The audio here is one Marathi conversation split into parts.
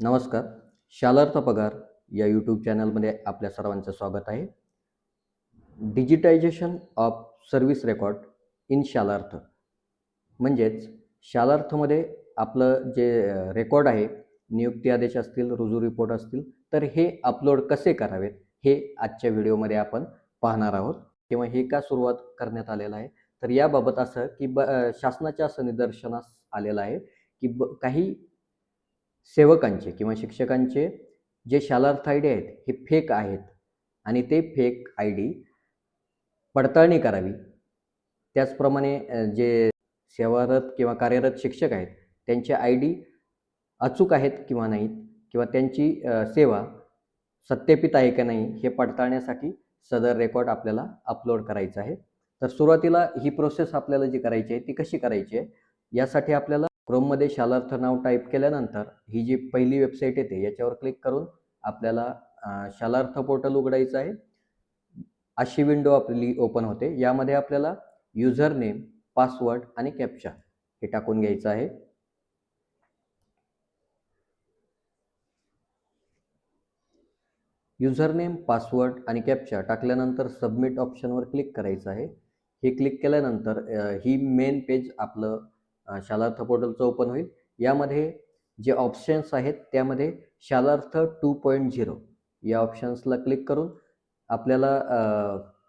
नमस्कार शालार्थ पगार या यूट्यूब चॅनलमध्ये आपल्या सर्वांचं स्वागत आहे. Digitization of service record in Shalarth. म्हणजेच शालार्थमध्ये आपलं जे रेकॉर्ड आहे नियुक्ती आदेश असतील रुजू रिपोर्ट असतील तर हे अपलोड कसे करावेत हे आजच्या व्हिडिओमध्ये आपण पाहणार आहोत. किंवा हे का सुरुवात करण्यात आलेलं आहे? तर याबाबत असं की ब शासनाच्या असं निदर्शनास आलेलं आहे की ब काही सेवकांचे किंवा शिक्षकांचे जे शालार्थ आय डी आहेत हे फेक आहेत. आणि ते फेक आय डी पडताळणी करावी. त्याचप्रमाणे जे सेवारत किंवा कार्यरत शिक्षक आहेत त्यांचे आय डी अचूक आहेत किंवा नाहीत किंवा त्यांची सेवा सत्यापित आहे का नाही हे पडताळण्यासाठी सदर रेकॉर्ड आपल्याला अपलोड करायचं आहे. तर सुरुवातीला ही प्रोसेस आपल्याला जी करायची आहे ती कशी करायची आहे यासाठी आपल्याला क्रोममध्ये शालार्थ नाव टाईप केल्यानंतर ही जी पहिली वेबसाईट येते याच्यावर क्लिक करून आपल्याला शालार्थ पोर्टल उघडायचं आहे. अशी विंडो आपली ओपन होते. यामध्ये आपल्याला युजर नेम पासवर्ड आणि कॅप्चा हे टाकून घ्यायचं आहे. युजर नेम पासवर्ड आणि कॅप्चा टाकल्यानंतर सबमिट ऑप्शनवर क्लिक करायचं आहे. हे क्लिक केल्यानंतर ही मेन पेज आपलं शालार्थ पोर्टलचं ओपन होईल. यामध्ये जे ऑप्शन्स आहेत त्यामध्ये शालार्थ टू पॉईंट झिरो या ऑप्शन्सला क्लिक करून आपल्याला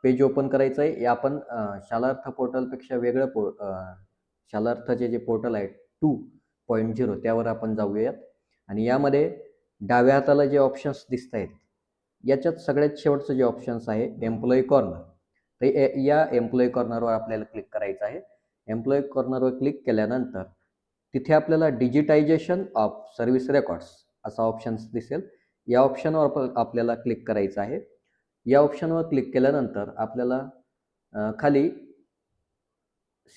पेज ओपन करायचं आहे. या आपण शालार्थ पोर्टलपेक्षा वेगळं पो शालार्थचे जे पोर्टल आहे टू पॉईंट झिरो त्यावर आपण जाऊयात. आणि यामध्ये डाव्या हाताला जे ऑप्शन्स दिसत आहेत याच्यात सगळ्यात शेवटचं जे ऑप्शन्स आहे एम्प्लॉई कॉर्नर तर ए- या एम्प्लॉई कॉर्नरवर आपल्याला क्लिक करायचं आहे. एम्प्लॉई कॉर्नरवर क्लिक केल्यानंतर तिथे आपल्याला डिजिटायझेशन ऑफ सर्व्हिस रेकॉर्ड्स असा ऑप्शन्स दिसेल. या ऑप्शनवर आपल्याला क्लिक करायचं आहे. या ऑप्शनवर क्लिक केल्यानंतर आपल्याला खाली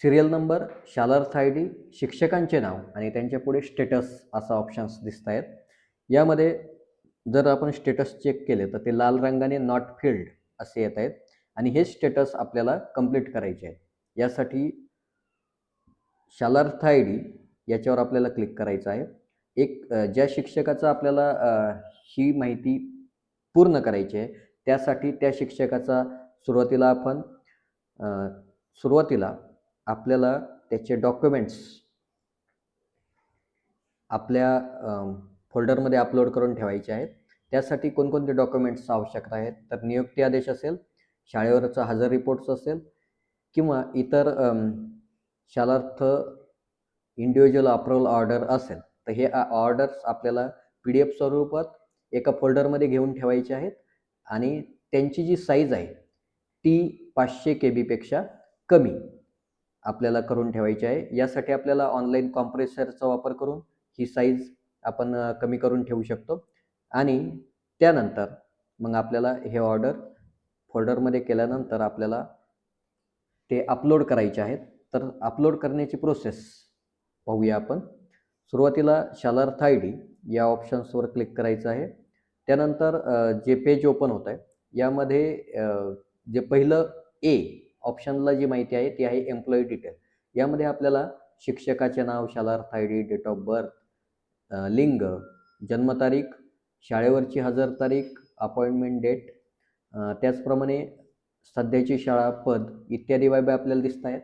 serial number Shalarth I D शिक्षकांचे नाव आणि त्यांच्या पुढे स्टेटस असा ऑप्शन्स दिसत आहेत. यामध्ये जर आपण स्टेटस चेक केले तर ते लाल रंगाने नॉट फिल्ड असे येत आहेत आणि हे स्टेटस आपल्याला कंप्लीट करायचे आहे यासाठी शालार्थ आय डी याच्यावर आपल्याला क्लिक करायचं आहे. एक ज्या शिक्षकाचा आपल्याला ही माहिती पूर्ण करायची आहे त्यासाठी त्या शिक्षकाचा सुरुवातीला आपण सुरुवातीला आपल्याला त्याचे डॉक्युमेंट्स आपल्या फोल्डरमध्ये अपलोड करून ठेवायचे आहेत. त्यासाठी कोणकोणते डॉक्युमेंट्स आवश्यक आहेत? तर नियुक्ती आदेश असेल शाळेवरचा हजर रिपोर्ट्स असेल किंवा इतर शालार्थ इंडिव्हिज्युअल अप्रुव्हल ऑर्डर असेल तर हे ऑर्डर्स आपल्याला पी डी एफ स्वरूपात एका फोल्डरमध्ये घेऊन ठेवायचे आहेत आणि त्यांची जी साईज आहे ती पाचशे के बीपेक्षा कमी आपल्याला करून ठेवायची आहे. यासाठी आपल्याला ऑनलाईन कॉम्प्रेसरचा वापर करून ही साईज आपण कमी करून ठेवू शकतो. आणि त्यानंतर मग आपल्याला हे ऑर्डर फोल्डरमध्ये केल्यानंतर आपल्याला ते अपलोड करायचे आहेत. तर अपलोड करण्याची प्रोसेस पाहूया आपण. सुरुवातीला शालार्थ आय डी या ऑप्शन्सवर क्लिक करायचं आहे. त्यानंतर जे पेज ओपन होत आहे यामध्ये जे पहिलं ए ऑप्शनला जी माहिती आहे ती आहे एम्प्लॉई डिटेल यामध्ये आपल्याला शिक्षकाचे नाव Shalarth I D date of birth लिंग जन्मतारीख शाळेवरची हजर तारीख अपॉइंटमेंट डेट त्याचप्रमाणे सध्याची शाळा पद इत्यादी बाबी आपल्याला दिसत आहेत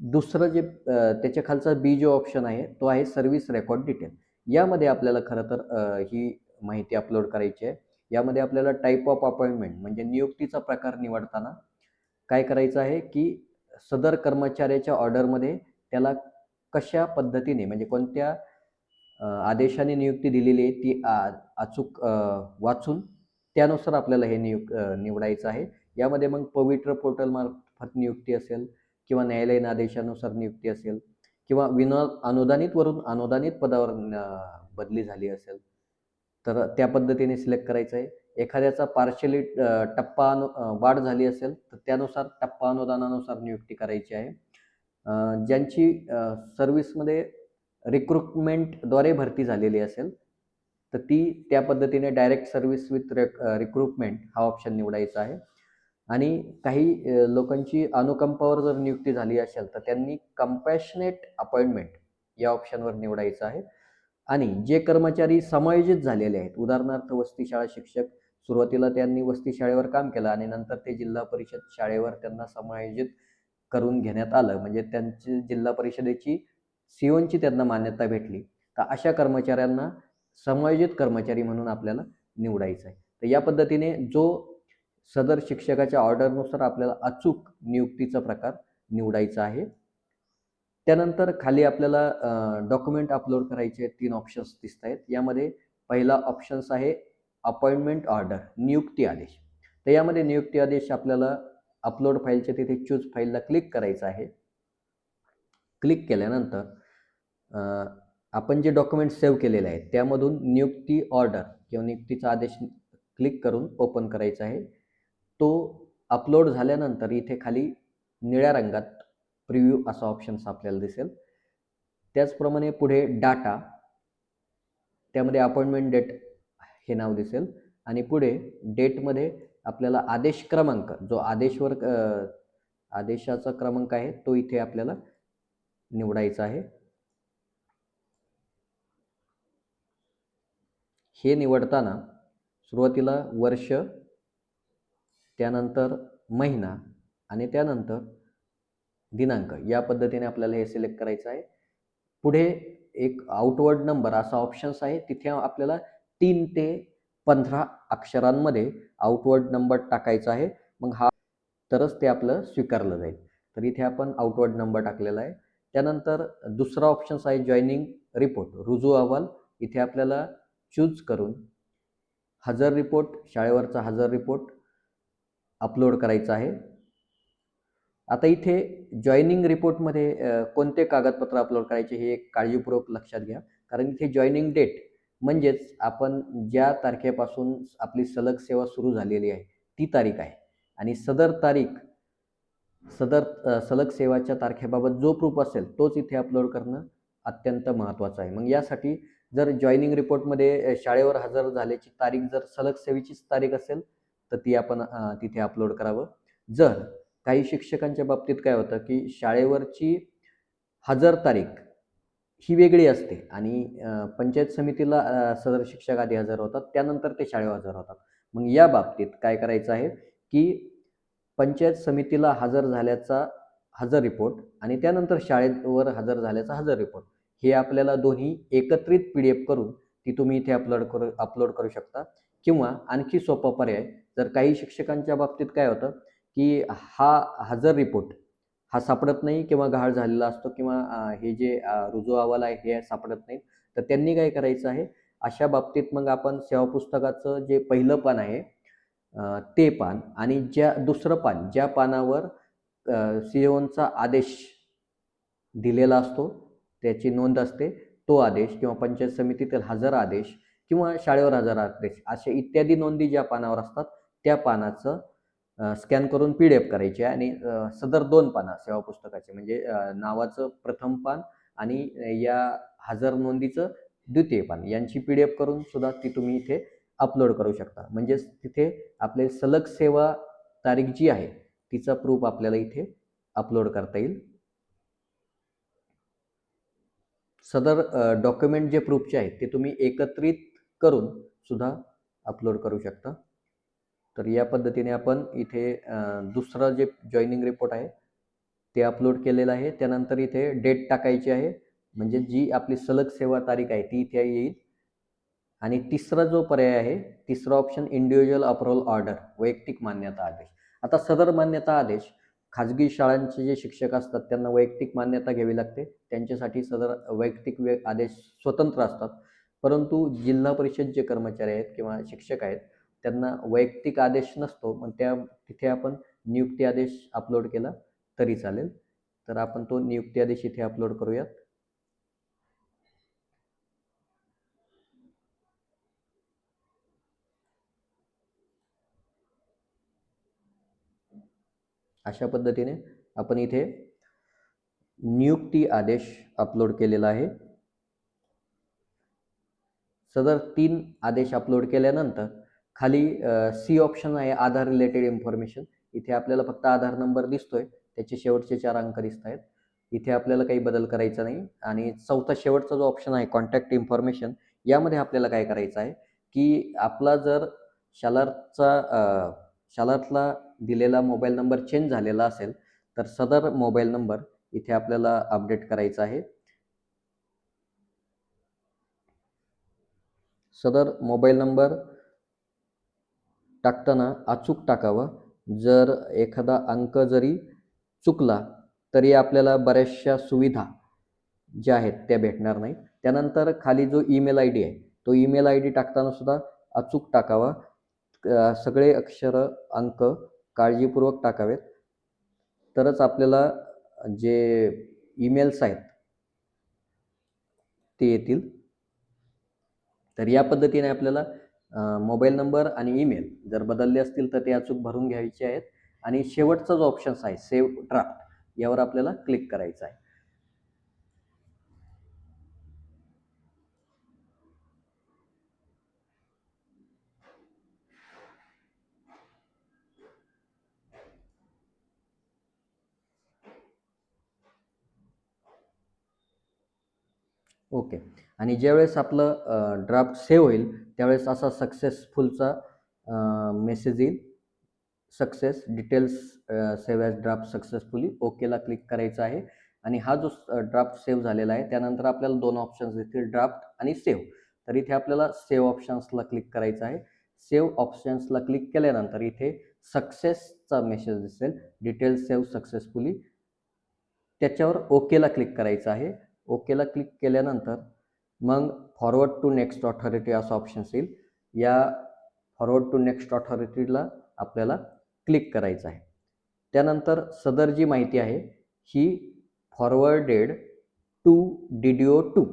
दुसरं जे त्याच्याखालचा त्याच्या खालचा बी जो ऑप्शन आहे तो आहे सर्व्हिस रेकॉर्ड डिटेल यामध्ये आपल्याला खरं तर ही माहिती अपलोड करायची आहे. यामध्ये आपल्याला टाईप ऑफ अपॉइंटमेंट म्हणजे नियुक्तीचा प्रकार निवडताना काय करायचं आहे की सदर कर्मचाऱ्याच्या ऑर्डरमध्ये त्याला कशा पद्धतीने म्हणजे कोणत्या आदेशाने नियुक्ती दिलेली आहे ती आ- अचूक वाचून त्यानुसार आपल्याला हे नियुक निवडायचं आहे. यामध्ये मग पवित्र पोर्टल मार्फत नियुक्ती असेल किंवा न्यायालयीन आदेशानुसार नियुक्ती असेल किंवा विना अनुदानितवरून अनुदानित पदावर बदली झाली असेल तर त्या पद्धतीने सिलेक्ट करायचं आहे एखाद्याचा पार्शली टप्पा अनु वाढ झाली असेल तर त्यानुसार टप्पा अनुदानानुसार नियुक्ती करायची आहे. ज्यांची सर्व्हिसमध्ये रिक्रुटमेंटद्वारे भरती झालेली असेल तर ती त्या पद्धतीने डायरेक्ट सर्व्हिस विथ रिक्रुटमेंट हा ऑप्शन निवडायचा आहे. आणि काही लोकांची अनुकंपावर जर नियुक्ती झाली असेल तर त्यांनी कंपॅशनेट अपॉइंटमेंट या ऑप्शनवर निवडायचं आहे. आणि जे कर्मचारी समायोजित झालेले आहेत उदाहरणार्थ वस्ती शाळा शिक्षक सुरुवातीला त्यांनी वस्ती शाळेवर काम केलं आणि नंतर ते जिल्हा परिषद शाळेवर त्यांना समायोजित करून घेण्यात आलं. म्हणजे त्यांची जिल्हा परिषदेची सीओनची त्यांना मान्यता भेटली. तर अशा कर्मचाऱ्यांना समायोजित कर्मचारी म्हणून आपल्याला निवडायचं आहे. तर या पद्धतीने जो सदर शिक्षकाच्या ऑर्डरनुसार आपल्याला अचूक नियुक्तीचा प्रकार निवडायचा आहे. त्यानंतर खाली आपल्याला डॉक्युमेंट अपलोड करायचे तीन ऑप्शन्स दिसत आहेत. यामध्ये पहिला ऑप्शन्स आहे अपॉइंटमेंट ऑर्डर नियुक्ती आदेश. तर यामध्ये नियुक्ती आदेश आपल्याला अपलोड फाईलचे तिथे चूज फाईलला क्लिक करायचं आहे. क्लिक केल्यानंतर आपण जे डॉक्युमेंट सेव्ह केलेले आहेत त्यामधून नियुक्ती ऑर्डर किंवा नियुक्तीचा आदेश क्लिक करून ओपन करायचा आहे. तो अपलोड झाल्यानंतर इथे खाली निळ्या रंगात प्रिव्ह्यू असा ऑप्शन्स आपल्याला दिसेल. त्याचप्रमाणे पुढे डाटा त्यामध्ये अपॉइंटमेंट डेट हे नाव दिसेल. आणि पुढे डेटमध्ये आपल्याला आदेश क्रमांक जो आदेशवर आदेशाचा क्रमांक आहे तो इथे आपल्याला निवडायचा आहे. हे निवडताना सुरुवातीला वर्ष त्यानंतर महिना आणि त्यानंतर दिनांक. या पद्धतीने आपल्याला हे सिलेक्ट करायचं आहे. पुढे एक आउटवर्ड नंबर असा ऑप्शन्स आहे. तिथे आपल्याला तीन ते पंधरा अक्षरांमध्ये आउटवर्ड नंबर टाकायचा आहे. मग हा तरच ते आपलं स्वीकारलं जाईल. तर इथे आपण आउटवर्ड नंबर टाकलेला आहे. त्यानंतर दुसरा ऑप्शन्स आहे जॉईनिंग रिपोर्ट रुजू अहवाल. इथे आपल्याला चूज करून हजर रिपोर्ट शाळेवरचा हजर रिपोर्ट अपलोड करायचं आहे. आता इथे जॉईनिंग रिपोर्टमध्ये कोणते कागदपत्र अपलोड करायचे हे एक काळजीपूर्वक लक्षात घ्या. कारण इथे जॉईनिंग डेट म्हणजेच आपण ज्या तारखेपासून आपली सलग सेवा सुरू झालेली आहे ती तारीख आहे. आणि सदर तारीख सदर सलग सेवाच्या तारखेबाबत जो प्रूफ असेल तोच इथे अपलोड करणं अत्यंत महत्त्वाचं आहे. मग यासाठी जर जॉईनिंग रिपोर्टमध्ये शाळेवर हजर झाल्याची तारीख जर सलग सेवेचीच तारीख असेल तर ती आपण तिथे अपलोड करावं. जर काही शिक्षकांच्या बाबतीत काय होतं की शाळेवरची हजर तारीख ही वेगळी असते आणि पंचायत समितीला सदर शिक्षक आधी हजर होतात त्यानंतर ते शाळेवर हजर होतात. मग या बाबतीत काय करायचं आहे की पंचायत समितीला हजर झाल्याचा हजर रिपोर्ट आणि त्यानंतर शाळेवर हजर झाल्याचा हजर रिपोर्ट हे आपल्याला दोन्ही एकत्रित पी डी एफ करून ती तुम्ही इथे अपलोड करू अपलोड करू शकता. किंवा आणखी सोपा पर्याय जर काही शिक्षकांच्या बाबतीत काय होतं की हा हजर रिपोर्ट हा सापडत नाही किंवा गहाळ झालेला असतो किंवा हे जे रुजू अहवाल आहे हे सापडत नाही तर त्यांनी काय करायचं आहे? अशा बाबतीत मग आपण सेवा पुस्तकाचं जे पहिलं पान आहे ते पान आणि ज्या दुसरं पान ज्या पानावर सीओनचा आदेश दिलेला असतो त्याची नोंद असते तो आदेश किंवा पंचायत समितीतील हजर आदेश किंवा शाळेवर हजर आदेश असे इत्यादी नोंदी ज्या पानावर असतात त्या पानाचं स्कॅन करून पी डी एफ करायचे आणि सदर दोन पानं सेवा पुस्तकाचे म्हणजे नावाचं प्रथम पान आणि या हजर नोंदीचं द्वितीय पान. यांची पी डी एफ करून सुद्धा ती तुम्ही इथे अपलोड करू शकता. म्हणजेच तिथे आपले सलग सेवा तारीख जी आहे तिचा प्रूफ आपल्याला इथे अपलोड करता येईल. सदर डॉक्युमेंट जे प्रूफचे आहेत ते तुम्ही एकत्रित करून सुद्धा अपलोड करू शकता. तर या पद्धतीने आपण इथे दुसरं जे जॉईनिंग रिपोर्ट आहे ते अपलोड केलेलं आहे. त्यानंतर इथे डेट टाकायची आहे. म्हणजे जी आपली सलग सेवा तारीख आहे ती इथे येईल. आणि तिसरा जो पर्याय आहे तिसरा ऑप्शन इंडिव्हिज्युअल अप्रुव्हल ऑर्डर वैयक्तिक मान्यता आदेश. आता सदर मान्यता आदेश खाजगी शाळांचे जे शिक्षक असतात त्यांना वैयक्तिक मान्यता घ्यावी लागते. त्यांच्यासाठी सदर वैयक्तिक वे आदेश स्वतंत्र असतात. परंतु जिल्हा परिषद जे कर्मचारी आहेत किंवा शिक्षक आहेत त्यांना वैयक्तिक आदेश नसतो मग त्या तिथे आपण नियुक्ती आदेश अपलोड केला तरी चालेल. तर आपण तो नियुक्ती आदेश इथे अपलोड करूयात. अशा पद्धतीने आपण इथे नियुक्ती आदेश अपलोड केलेला आहे. सदर तीन आदेश अपलोड केल्यानंतर खाली सी ऑप्शन आहे आधार रिलेटेड इन्फॉर्मेशन इथे आपल्याला फक्त आधार नंबर दिसतोय. त्याचे शेवटचे चार अंक दिसत आहेत. इथे आपल्याला काही बदल करायचा नाही. आणि चौथा शेवटचा जो ऑप्शन आहे कॉन्टॅक्ट इन्फॉर्मेशन यामध्ये आपल्याला काय करायचं आहे की आपला जर शालारचा शालारला दिलेला मोबाईल नंबर चेंज झालेला असेल तर सदर मोबाईल नंबर इथे आपल्याला अपडेट करायचा आहे. सदर मोबाईल नंबर टाकताना अचूक टाकावा. जर एखादा अंक जरी चुकला तरी आपल्याला बऱ्याचशा सुविधा ज्या आहेत त्या भेटणार नाहीत. त्यानंतर खाली जो ईमेल आय डी आहे तो ईमेल आय डी टाकताना सुद्धा अचूक टाकावा. सगळे अक्षर अंक काळजीपूर्वक टाकावेत. तरच आपल्याला जे ईमेल्स आहेत ते येतील. तर या पद्धतीने आपल्याला मोबाईल नंबर आणि ईमेल जर बदलले असतील तर ते अचूक भरून घ्यायचे आहेत. आणि शेवटचा जो ऑप्शन्स आहे सेव्ह ड्राफ्ट यावर आपल्याला क्लिक करायचं आहे. ओके. आणि ज्यावेळेस आपलं ड्राफ्ट सेव्ह होईल त्यावेळेस असा सक्सेसफुलचा मेसेज येईल. Success details save as draft successfully ओकेला click करायचं आहे. आणि हा जो ड्राफ्ट सेव्ह झालेला आहे त्यानंतर आपल्याला दोन ऑप्शन्स देतील ड्राफ्ट आणि सेव्ह. तर इथे आपल्याला सेव्ह ऑप्शन्सला क्लिक करायचं आहे. सेव्ह ऑप्शन्सला क्लिक केल्यानंतर इथे सक्सेसचा मेसेज दिसेल. Details save successfully. त्याच्यावर ओकेला क्लिक करायचं आहे. ओकेला क्लिक केल्यानंतर मग फॉरवर्ड टू नेक्स्ट ऑथॉरिटी असं ऑप्शन्स येईल. या फॉरवर्ड टू नेक्स्ट ऑथॉरिटीला आपल्याला क्लिक करायचं आहे. त्यानंतर सदर जी माहिती आहे ही forwarded to D D O to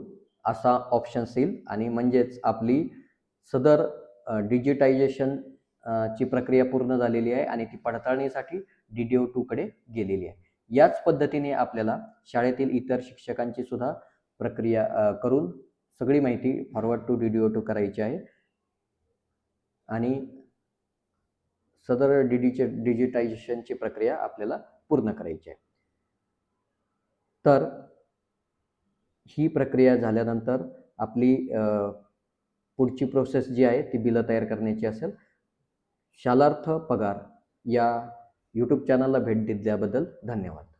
असा ऑप्शन्स येईल. आणि म्हणजेच आपली सदर डिजिटायझेशन ची प्रक्रिया पूर्ण झालेली आहे आणि ती पडताळणीसाठी डी डी ओ टूकडे गेलेली आहे. याच पद्धतीने आपल्याला शाळेतील इतर शिक्षकांची सुद्धा प्रक्रिया करून सगळी माहिती forward to D D O to करायची आहे. आणि सदर डी डीचे डिजिटायझेशनची प्रक्रिया आपल्याला पूर्ण करायची आहे. तर ही प्रक्रिया झाल्यानंतर आपली पुढची प्रोसेस जी आहे ती बिलं तयार करण्याची असेल. शालार्थ पगार या यूट्यूब चॅनलला भेट दिल्याबद्दल धन्यवाद.